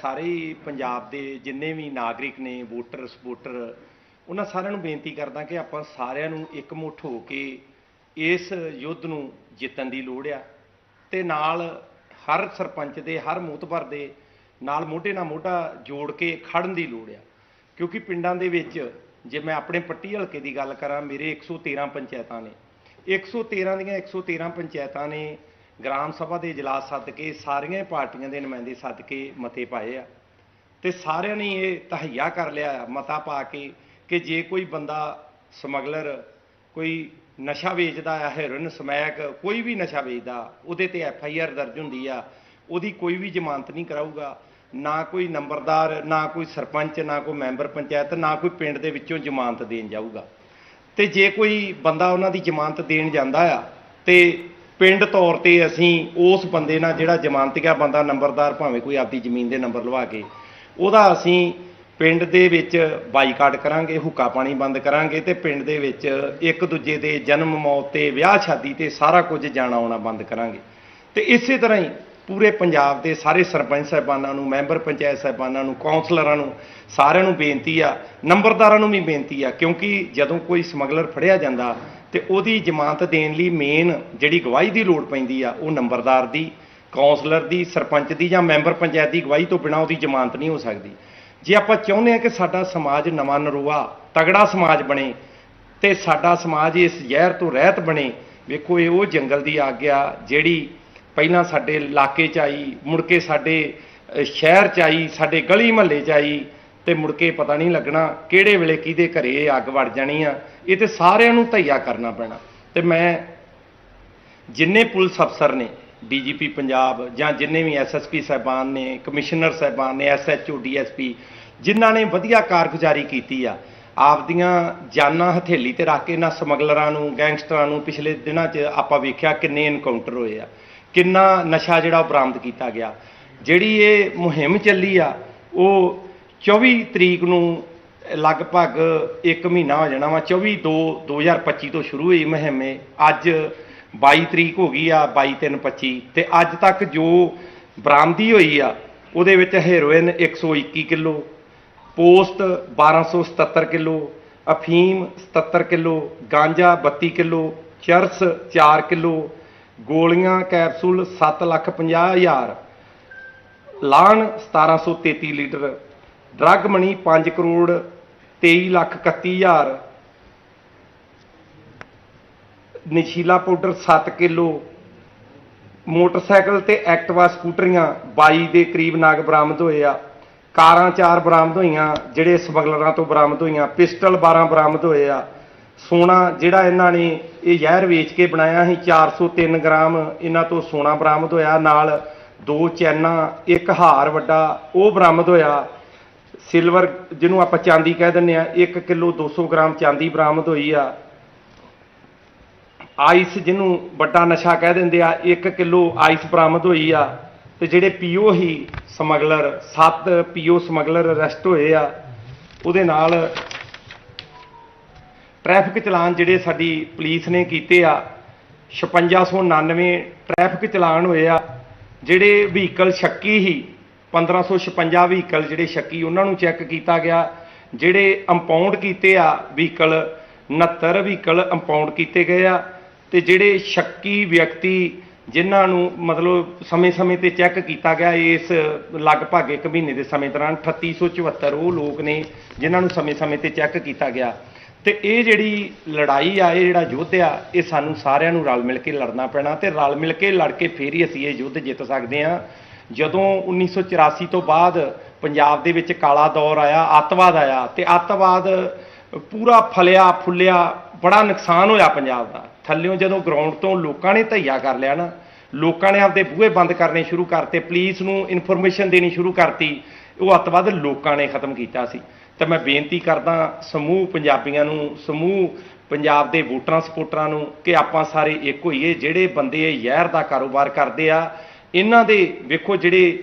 ਸਾਰੇ ਹੀ ਪੰਜਾਬ ਦੇ ਜਿੰਨੇ ਵੀ ਨਾਗਰਿਕ ਨੇ, ਵੋਟਰ ਸਪੋਰਟਰ ਉਹਨਾਂ ਸਾਰਿਆਂ ਨੂੰ ਬੇਨਤੀ ਕਰਦਾ ਕਿ ਆਪਾਂ ਸਾਰਿਆਂ ਨੂੰ ਇਕਮੁੱਠ ਹੋ ਕੇ ਇਸ ਯੁੱਧ ਨੂੰ ਜਿੱਤਣ ਦੀ ਲੋੜ ਆ ਤੇ ਨਾਲ ਹਰ ਸਰਪੰਚ ਦੇ, ਹਰ ਮੋਤਬਰ ਦੇ ਨਾਲ ਮੋਢੇ ਨਾਲ ਮੋਢਾ ਜੋੜ ਕੇ ਖੜਨ ਦੀ ਲੋੜ ਆ। ਕਿਉਂਕਿ ਪਿੰਡਾਂ ਦੇ ਵਿੱਚ ਜੇ ਮੈਂ ਆਪਣੇ ਪੱਟੀ ਹਲਕੇ ਦੀ ਗੱਲ ਕਰਾਂ, ਮੇਰੇ 113 ਪੰਚਾਇਤਾਂ ਨੇ। 113 ਦੀਆਂ 113 ਪੰਚਾਇਤਾਂ ਨੇ ਗ੍ਰਾਮ ਸਭਾ ਦੇ ਇਜਲਾਸ ਸੱਦ ਕੇ ਸਾਰੀਆਂ ਪਾਰਟੀਆਂ ਦੇ ਨੁਮਾਇੰਦੇ ਸੱਦ ਕੇ ਮਤੇ ਪਾਏ ਆ। ਤੇ ਸਾਰਿਆਂ ਨੇ ਇਹ ਤਹਈਆ ਕਰ ਲਿਆ ਆ ਮਤਾ ਪਾ ਕੇ ਕਿ ਜੇ ਕੋਈ ਬੰਦਾ ਸਮਗਲਰ, ਕੋਈ ਨਸ਼ਾ ਵੇਚਦਾ ਆ ਹੈਰੋਇਨ ਸਮੈਕ, ਕੋਈ ਵੀ ਨਸ਼ਾ ਵੇਚਦਾ, ਉਹਦੇ ਤੇ ਐਫ ਆਈ ਆਰ ਦਰਜ ਹੁੰਦੀ ਆ, ਉਹਦੀ ਕੋਈ ਵੀ ਜ਼ਮਾਨਤ ਨਹੀਂ ਕਰਾਊਗਾ। ਨਾ ਕੋਈ ਨੰਬਰਦਾਰ, ਨਾ ਕੋਈ ਸਰਪੰਚ, ਨਾ ਕੋਈ ਮੈਂਬਰ ਪੰਚਾਇਤ, ਨਾ ਕੋਈ ਪਿੰਡ ਦੇ ਵਿੱਚੋਂ ਜ਼ਮਾਨਤ ਦੇਣ ਜਾਊਗਾ। ਤੇ ਜੇ ਕੋਈ ਬੰਦਾ ਉਹਨਾਂ ਦੀ ਜ਼ਮਾਨਤ ਦੇਣ ਜਾਂਦਾ ਆ, ਤੇ ਪਿੰਡ ਤੌਰ ਤੇ ਅਸੀਂ ਉਸ ਬੰਦੇ ਨਾਲ ਜਿਹੜਾ ਜ਼ਮਾਨਤੀਆ ਬੰਦਾ ਨੰਬਰਦਾਰ ਭਾਵੇਂ ਕੋਈ ਆਪਦੀ ਜ਼ਮੀਨ ਦੇ ਨੰਬਰ ਲਵਾ ਕੇ, ਉਹਦਾ ਅਸੀਂ ਪਿੰਡ ਦੇ ਵਿੱਚ ਬਾਈਕਾਟ ਕਰਾਂਗੇ, ਹੁੱਕਾ ਪਾਣੀ ਬੰਦ ਕਰਾਂਗੇ ਤੇ ਪਿੰਡ ਦੇ ਵਿੱਚ ਇੱਕ ਦੂਜੇ ਦੇ ਜਨਮ ਮੌਤ ਤੇ ਵਿਆਹ ਸ਼ਾਦੀ ਤੇ ਸਾਰਾ ਕੁਝ ਜਾਣਾ ਆਉਣਾ ਬੰਦ ਕਰਾਂਗੇ। ਤੇ ਇਸੇ ਤਰ੍ਹਾਂ ਹੀ ਪੂਰੇ ਪੰਜਾਬ ਦੇ ਸਾਰੇ ਸਰਪੰਚ ਸਾਹਿਬਾਨਾਂ ਨੂੰ, ਮੈਂਬਰ ਪੰਚਾਇਤ ਸਾਹਿਬਾਨਾਂ ਨੂੰ ਕਾਉਂਸਲਰਾਂ ਨੂੰ ਸਾਰਿਆਂ ਨੂੰ ਬੇਨਤੀ ਆ, ਨੰਬਰਦਾਰਾਂ ਨੂੰ ਵੀ ਬੇਨਤੀ ਆ, ਕਿਉਂਕਿ ਜਦੋਂ ਕੋਈ ਸਮਗਲਰ ਫੜਿਆ ਜਾਂਦਾ ਤੇ ਉਹਦੀ ਜ਼ਮਾਨਤ ਦੇਣ ਲਈ ਮੇਨ ਜਿਹੜੀ ਗਵਾਹੀ ਦੀ ਲੋੜ ਪੈਂਦੀ ਆ, ਉਹ ਨੰਬਰਦਾਰ ਦੀ ਕਾਉਂਸਲਰ ਦੀ, ਸਰਪੰਚ ਦੀ ਜਾਂ ਮੈਂਬਰ ਪੰਚਾਇਤ ਦੀ ਗਵਾਹੀ ਤੋਂ ਬਿਨਾਂ ਉਹਦੀ ਜ਼ਮਾਨਤ ਨਹੀਂ ਹੋ ਸਕਦੀ। ਜੇ ਆਪਾਂ ਚਾਹੁੰਦੇ ਆ ਕਿ ਸਾਡਾ ਸਮਾਜ ਨਵਾਂ ਨਰੂਆ, ਤਗੜਾ ਸਮਾਜ ਬਣੇ ਤੇ ਸਾਡਾ ਸਮਾਜ ਇਸ ਜ਼ਹਿਰ ਤੋਂ ਰਹਿਤ ਬਣੇ, ਵੇਖੋ ਇਹ ਉਹ ਜੰਗਲ ਦੀ ਆਗਿਆ ਜਿਹੜੀ ਪਹਿਲਾਂ ਸਾਡੇ ਇਲਾਕੇ 'ਚ ਆਈ, ਮੁੜ ਕੇ ਸਾਡੇ ਸ਼ਹਿਰ 'ਚ ਆਈ, ਸਾਡੇ ਗਲੀ ਮਹੱਲੇ 'ਚ ਆਈ ਤੇ ਮੁੜ ਕੇ ਪਤਾ ਨਹੀਂ ਲੱਗਣਾ ਕਿਹੜੇ ਵੇਲੇ ਕਿਹਦੇ ਘਰੇ ਇਹ ਅੱਗ ਵੜ ਜਾਣੀ ਆ। ਇਹ ਤੇ ਸਾਰਿਆਂ ਨੂੰ ਧਈਆ ਕਰਨਾ ਪੈਣਾ। ਤੇ ਮੈਂ ਜਿੰਨੇ ਪੁਲਿਸ ਅਫਸਰ ਨੇ, ਡੀਜੀਪੀ ਪੰਜਾਬ ਜਾਂ ਜਿੰਨੇ ਵੀ ਐਸਐਸਪੀ ਸਾਹਿਬਾਨ ਨੇ, ਕਮਿਸ਼ਨਰ ਸਾਹਿਬਾਨ ਨੇ, ਐਸਐਚਓ, ਡੀਐਸਪੀ, ਜਿਨ੍ਹਾਂ ਨੇ ਵਧੀਆ ਕਾਰਗੁਜ਼ਾਰੀ ਕੀਤੀ ਆ, ਆਪਦੀਆਂ ਜਾਨਾਂ ਹਥੇਲੀ ਤੇ ਰੱਖ ਕੇ ਇਹਨਾਂ ਸਮਗਲਰਾਂ ਨੂੰ, ਗੈਂਗਸਟਰਾਂ ਨੂੰ ਪਿਛਲੇ ਦਿਨਾਂ 'ਚ ਆਪਾਂ ਵੇਖਿਆ ਕਿੰਨੇ ਐਨਕਾਊਂਟਰ ਹੋਏ ਆ। ਕਿੰਨਾ ਨਸ਼ਾ ਜਿਹੜਾ ਉਹ ਬਰਾਮਦ ਕੀਤਾ ਗਿਆ। ਜਿਹੜੀ ਇਹ ਮੁਹਿੰਮ ਚੱਲੀ ਆ, ਉਹ 24 ਤਰੀਕ ਨੂੰ ਲਗਭਗ 1 ਮਹੀਨਾ ਹੋ ਜਾਣਾ ਵਾ। 24 2 2025 ਤੋਂ ਸ਼ੁਰੂ ਹੋਈ ਮੁਹਿੰਮ ਅੱਜ 22 ਤਰੀਕ ਹੋ ਗਈ ਆ 22 3 25 ਤੇ ਅੱਜ ਤੱਕ ਜੋ ਬਰਾਮਦੀ ਹੋਈ ਆ, ਉਹਦੇ ਵਿੱਚ ਹੈਰੋਇਨ 121 ਕਿਲੋ, ਪੋਸਟ 1277 ਕਿਲੋ, ਅਫੀਮ 77 ਕਿਲੋ, ਗਾਂਜਾ 32 ਕਿਲੋ, ਚਰਸ 4 ਕਿਲੋ, ਗੋਲੀਆਂ ਕੈਪਸੂਲ 7 ਲੱਖ 50 ਹਜ਼ਾਰ ਲਾਣ 1733 litre drug money 5 crore 23 lakh 31 ਹਜ਼ਾਰ। ਨਸ਼ੀਲਾ ਪਾਊਡਰ 7 ਕਿਲੋ। ਮੋਟਰਸਾਈਕਲ ਤੇ ਐਕਟਿਵਾ ਸਕੂਟਰੀਆਂ 22 ਦੇ ਕਰੀਬ ਨਾਗ ਬਰਾਮਦ ਹੋਏ ਆ। ਕਾਰਾਂ ਚਾਰ ਬਰਾਮਦ ਹੋਈਆਂ, ਜਿਹੜੇ ਸਮਗਲਰਾਂ ਤੋਂ ਬਰਾਮਦ ਹੋਈਆਂ। ਪਿਸਟਲ 12 ਬਰਾਮਦ ਹੋਏ ਆ। ਸੋਨਾ ਜਿਹੜਾ ਇਹਨਾਂ ਨੇ ਇਹ ਜ਼ਹਿਰ ਵੇਚ ਕੇ ਬਣਾਇਆ ਸੀ 403 ਗ੍ਰਾਮ ਇਹਨਾਂ ਤੋਂ ਸੋਨਾ ਬਰਾਮਦ ਹੋਇਆ। ਨਾਲ ਦੋ ਚੈਨਾ, ਇੱਕ ਹਾਰ ਵੱਡਾ, ਉਹ ਬਰਾਮਦ ਹੋਇਆ। ਸਿਲਵਰ ਜਿਹਨੂੰ ਆਪਾਂ ਚਾਂਦੀ ਕਹਿ ਦਿੰਦੇ ਆ 1 ਕਿਲੋ 200 ਗ੍ਰਾਮ ਚਾਂਦੀ ਬਰਾਮਦ ਹੋਈ ਆ। ਆਈਸ ਜਿਹਨੂੰ ਵੱਡਾ ਨਸ਼ਾ ਕਹਿ ਦਿੰਦੇ ਆ 1 ਕਿਲੋ ਆਈਸ ਬਰਾਮਦ ਹੋਈ ਆ। ਤੇ ਜਿਹੜੇ ਪੀਓ ਹੀ ਸਮਗਲਰ 7 ਪੀਓ ਸਮਗਲਰ ਅਰੈਸਟ ਹੋਏ ਆ, ਉਹਦੇ ਨਾਲ ਟ੍ਰੈਫਿਕ ਚਲਾਨ ਜਿਹੜੇ ਸਾਡੀ ਪੁਲਿਸ ਨੇ ਕੀਤੇ ਆ 5699 ਟ੍ਰੈਫਿਕ ਚਲਾਨ ਹੋਏ ਆ, ਜਿਹੜੇ ਵਹੀਕਲ ਸ਼ੱਕੀ ਹੀ 1556 ਵਹੀਕਲ ਜਿਹੜੇ ਸ਼ੱਕੀ ਉਹਨਾਂ ਨੂੰ ਚੈੱਕ ਕੀਤਾ ਗਿਆ, ਜਿਹੜੇ ਇੰਪਾਊਂਡ ਕੀਤੇ ਆ ਵਹੀਕਲ 69 ਵਹੀਕਲ ਇੰਪਾਊਂਡ ਕੀਤੇ ਗਏ ਆ ਤੇ ਜਿਹੜੇ ਸ਼ੱਕੀ ਵਿਅਕਤੀ ਜਿਨ੍ਹਾਂ ਨੂੰ ਮਤਲਬ ਸਮੇਂ-ਸਮੇਂ ਤੇ ਚੈੱਕ ਕੀਤਾ ਗਿਆ, ਇਸ ਲਗਭਗ 1 ਮਹੀਨੇ ਦੇ ਸਮੇਂ ਦੌਰਾਨ 3874 ਉਹ ਲੋਕ ਨੇ ਜਿਨ੍ਹਾਂ ਨੂੰ ਸਮੇਂ-ਸਮੇਂ ਤੇ ਚੈੱਕ ਕੀਤਾ ਗਿਆ। ਤੇ ਇਹ ਜਿਹੜੀ ਲੜਾਈ ਆ, ਇਹ ਜਿਹੜਾ ਯੁੱਧ ਆ, ਇਹ ਸਾਨੂੰ ਸਾਰਿਆਂ ਨੂੰ ਰਲ ਮਿਲ ਕੇ ਲੜਨਾ ਪੈਣਾ ਤੇ ਰਲ ਮਿਲ ਕੇ ਲੜ ਕੇ ਫੇਰ ਹੀ ਅਸੀਂ ਇਹ ਯੁੱਧ ਜਿੱਤ ਸਕਦੇ ਹਾਂ। ਜਦੋਂ 1984 ਤੋਂ ਬਾਅਦ ਪੰਜਾਬ ਦੇ ਵਿੱਚ ਕਾਲਾ ਦੌਰ ਆਇਆ, ਅੱਤਵਾਦ ਆਇਆ ਤੇ ਅੱਤਵਾਦ ਪੂਰਾ ਫਲਿਆ, ਫੁੱਲਿਆ, ਬੜਾ ਨੁਕਸਾਨ ਹੋਇਆ ਪੰਜਾਬ ਦਾ। ਥੱਲਿਓਂ ਜਦੋਂ ਗਰਾਊਂਡ ਤੋਂ ਲੋਕਾਂ ਨੇ ਧਈਆ ਕਰ ਲਿਆ ਨਾ, ਲੋਕਾਂ ਨੇ ਆਪਦੇ ਬੂਹੇ ਬੰਦ ਕਰਨੇ ਸ਼ੁਰੂ ਕਰਤੇ ਪੁਲਿਸ ਨੂੰ ਇਨਫੋਰਮੇਸ਼ਨ ਦੇਣੀ ਸ਼ੁਰੂ ਕਰਤੀ, ਉਹ ਅੱਤਵਾਦ ਲੋਕਾਂ ਨੇ ਖਤਮ ਕੀਤਾ ਸੀ। ਤਾਂ ਮੈਂ ਬੇਨਤੀ ਕਰਦਾ ਸਮੂਹ ਪੰਜਾਬੀਆਂ ਨੂੰ, ਸਮੂਹ ਪੰਜਾਬ ਦੇ ਵੋਟਰਾਂ ਸਪੋਰਟਰਾਂ ਨੂੰ ਕਿ ਆਪਾਂ ਸਾਰੇ ਇੱਕ ਹੋਈਏ, ਜਿਹੜੇ ਬੰਦੇ ਇਹ ਜ਼ਹਿਰ ਦਾ ਕਾਰੋਬਾਰ ਕਰਦੇ ਆ ਇਹਨਾਂ ਦੇ ਵੇਖੋ ਜਿਹੜੇ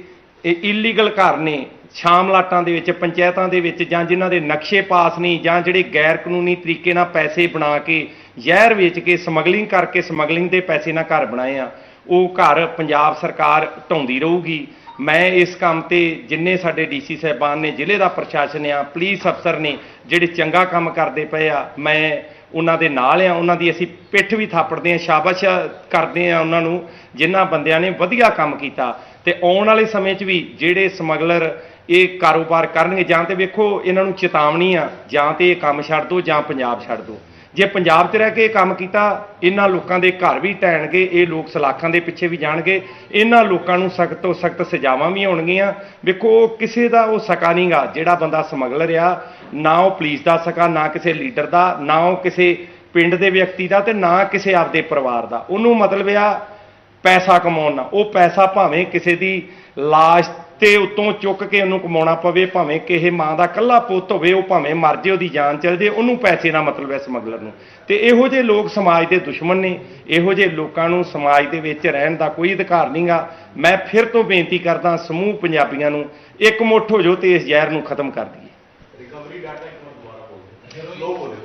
ਇਹ ਇਲੀਗਲ ਘਰ ਨੇ, ਸ਼ਾਮ ਲਾਟਾਂ ਦੇ ਵਿੱਚ, ਪੰਚਾਇਤਾਂ ਦੇ ਵਿੱਚ, ਜਾਂ ਜਿਨ੍ਹਾਂ ਦੇ ਨਕਸ਼ੇ ਪਾਸ ਨਹੀਂ, ਜਾਂ ਜਿਹੜੇ ਗੈਰ ਕਾਨੂੰਨੀ ਤਰੀਕੇ ਨਾਲ ਪੈਸੇ ਬਣਾ ਕੇ ਜ਼ਹਿਰ ਵੇਚ ਕੇ, ਸਮਗਲਿੰਗ ਕਰਕੇ ਸਮਗਲਿੰਗ ਦੇ ਪੈਸੇ ਨਾਲ ਘਰ ਬਣਾਏ ਆ, ਉਹ ਘਰ ਪੰਜਾਬ ਸਰਕਾਰ ਢਾਉਂਦੀ ਰਹੂਗੀ। ਮੈਂ ਇਸ ਕੰਮ ਤੇ ਜਿੰਨੇ ਸਾਡੇ ਡੀਸੀ ਸਾਹਿਬਾਨ ਨੇ, ਜ਼ਿਲ੍ਹੇ ਦਾ ਪ੍ਰਸ਼ਾਸਨ ਆ, ਪੁਲਿਸ ਅਫਸਰ ਨੇ, ਜਿਹੜੇ ਚੰਗਾ ਕੰਮ ਕਰਦੇ ਪਏ ਆ, ਮੈਂ ਉਹਨਾਂ ਦੇ ਨਾਲ ਆ, ਉਹਨਾਂ ਦੀ ਅਸੀਂ ਪਿੱਠ ਵੀ ਥਾਪੜਦੇ ਆ ਸ਼ਾਬਾਸ਼ ਕਰਦੇ ਆ ਉਹਨਾਂ ਨੂੰ, ਜਿਨ੍ਹਾਂ ਬੰਦਿਆਂ ਨੇ ਵਧੀਆ ਕੰਮ ਕੀਤਾ। ਤੇ ਆਉਣ ਵਾਲੇ ਸਮੇਂ 'ਚ ਵੀ ਜਿਹੜੇ ਸਮਗਲਰ ਇਹ ਕਾਰੋਬਾਰ ਕਰਨਗੇ, ਜਾਂ ਤੇ ਵੇਖੋ ਇਹਨਾਂ ਨੂੰ ਚੇਤਾਵਨੀ ਆ, ਜਾਂ ਤੇ ਇਹ ਕੰਮ ਛੱਡ ਦਿਓ ਜਾਂ ਪੰਜਾਬ ਛੱਡ ਦਿਓ ਜੇ ਪੰਜਾਬ 'ਚ ਰਹਿ ਕੇ ਇਹ ਕੰਮ ਕੀਤਾ, ਇਹਨਾਂ ਲੋਕਾਂ ਦੇ ਘਰ ਵੀ ਢਹਿਣਗੇ ਇਹ ਲੋਕ ਸਲਾਖਾਂ ਦੇ ਪਿੱਛੇ ਵੀ ਜਾਣਗੇ, ਇਹਨਾਂ ਲੋਕਾਂ ਨੂੰ ਸਖਤ ਤੋਂ ਸਖਤ ਸਜ਼ਾਵਾਂ ਵੀ ਹੋਣਗੀਆਂ ਵੇਖੋ, ਉਹ ਕਿਸੇ ਦਾ ਉਹ ਸਕਾ ਨਹੀਂਗਾ ਜਿਹੜਾ ਬੰਦਾ ਸਮਗਲਰ ਆ, ਨਾ ਉਹ ਪੁਲਿਸ ਦਾ ਸਕਾ, ਨਾ ਕਿਸੇ ਲੀਡਰ ਦਾ, ਨਾ ਉਹ ਕਿਸੇ ਪਿੰਡ ਦੇ ਵਿਅਕਤੀ ਦਾ ਤੇ ਨਾ ਕਿਸੇ ਆਪਦੇ ਪਰਿਵਾਰ ਦਾ। ਉਹਨੂੰ ਮਤਲਬ ਆ ਪੈਸਾ ਕਮਾਉਣ ਨਾਲ। ਉਹ ਪੈਸਾ ਭਾਵੇਂ ਕਿਸੇ ਦੀ ਲਾਸ਼ ਤੇ ਉਤੋਂ ਚੁੱਕ ਕੇ ਉਹਨੂੰ ਕਮਾਉਣਾ ਪਵੇ, ਭਾਵੇਂ ਕਿਸੇ ਮਾਂ ਦਾ ਕੱਲਾ ਪੁੱਤ ਹੋਵੇ, ਉਹ ਭਾਵੇਂ ਮਰ ਜੇ, ਉਹਦੀ ਜਾਨ ਚਲ ਜੇ, ਉਹਨੂੰ ਪੈਸੇ ਦਾ ਮਤਲਬ ਹੈ ਸਮਗਲਰ ਨੂੰ। ਤੇ ਇਹੋ ਜਿਹੇ ਲੋਕ ਸਮਾਜ ਦੇ ਦੁਸ਼ਮਣ ਨੇ, ਇਹੋ ਜਿਹੇ ਲੋਕਾਂ ਨੂੰ ਸਮਾਜ ਦੇ ਵਿੱਚ ਰਹਿਣ ਦਾ ਕੋਈ ਅਧਿਕਾਰ ਨਹੀਂਗਾ ਮੈਂ ਫਿਰ ਤੋਂ ਬੇਨਤੀ ਕਰਦਾ ਸਮੂਹ ਪੰਜਾਬੀਆਂ ਨੂੰ, ਇੱਕ ਮੁੱਠ ਹੋ ਜਾਓ ਤੇ ਇਸ ਜ਼ਹਿਰ ਨੂੰ ਖਤਮ ਕਰ ਦਈਏ।